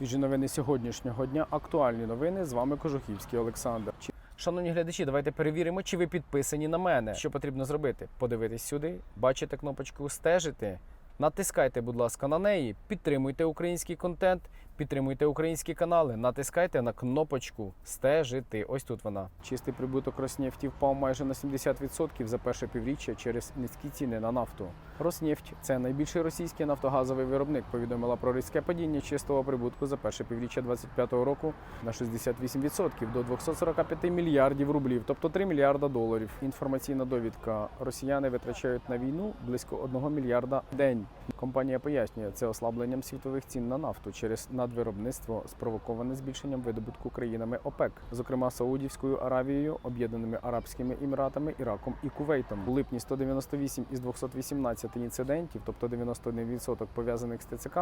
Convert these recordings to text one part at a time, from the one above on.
Свіжі новини сьогоднішнього дня. Актуальні новини. З вами Кожухівський Олександр. Шановні глядачі, давайте перевіримо, чи ви підписані на мене. Що потрібно зробити? Подивитись сюди, бачите кнопочку стежити. Натискайте, будь ласка, на неї, підтримуйте український контент, підтримуйте українські канали, натискайте на кнопочку стежити. Ось тут вона. Чистий прибуток Роснефті впав майже на 70% за перше півріччя через низькі ціни на нафту. Роснефть це найбільший російський нафтогазовий виробник. Повідомила про різке падіння чистого прибутку за перше півріччя 2025 року на 68% до 245 мільярдів рублів, тобто 3 мільярда доларів. Інформаційна довідка: росіяни витрачають на війну близько 1 мільярда в день. Компанія пояснює це ослабленням світових цін на нафту через надвиробництво, спровоковане збільшенням видобутку країнами ОПЕК, зокрема Саудівською Аравією, Об'єднаними Арабськими Еміратами, Іраком і Кувейтом. У липні 198 із 218 інцидентів, тобто 91% пов'язаних з ТЦК,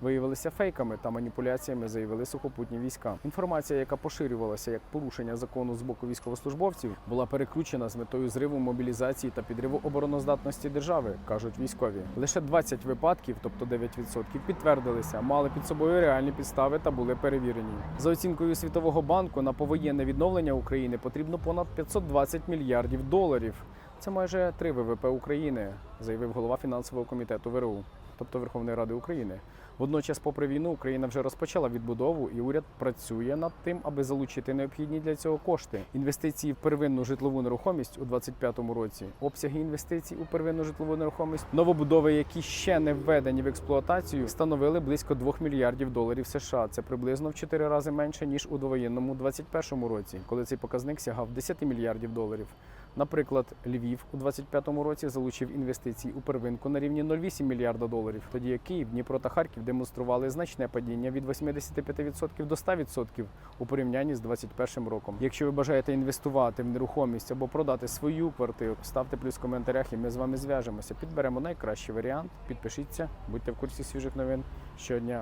виявилися фейками та маніпуляціями, заявили сухопутні війська. Інформація, яка поширювалася як порушення закону з боку військовослужбовців, була перекручена з метою зриву мобілізації та підриву обороноздатності держави, кажуть військові. Лише 20 випадків, тобто 9%, підтвердилися, мали під собою реальні підстави та були перевірені. За оцінкою Світового банку на повоєнне відновлення України потрібно понад 520 мільярдів доларів. Це майже 3 ВВП України, заявив голова фінансового комітету ВРУ, тобто Верховної Ради України. Водночас, попри війну, Україна вже розпочала відбудову, і уряд працює над тим, аби залучити необхідні для цього кошти. Інвестиції в первинну житлову нерухомість у 2025 році, обсяги інвестицій у первинну житлову нерухомість, новобудови, які ще не введені в експлуатацію, становили близько 2 мільярдів доларів США. Це приблизно в 4 рази менше ніж у довоєнному 2021 році, коли цей показник сягав 10 мільярдів доларів. Наприклад, Львів у 2025 році залучив інвестицій у первинку на рівні 0,8 мільярда доларів, тоді як Київ, Дніпро та Харків демонстрували значне падіння від 85% до 100% у порівнянні з 2021 роком. Якщо ви бажаєте інвестувати в нерухомість або продати свою квартиру, ставте плюс в коментарях, і ми з вами зв'яжемося. Підберемо найкращий варіант. Підпишіться, будьте в курсі свіжих новин щодня.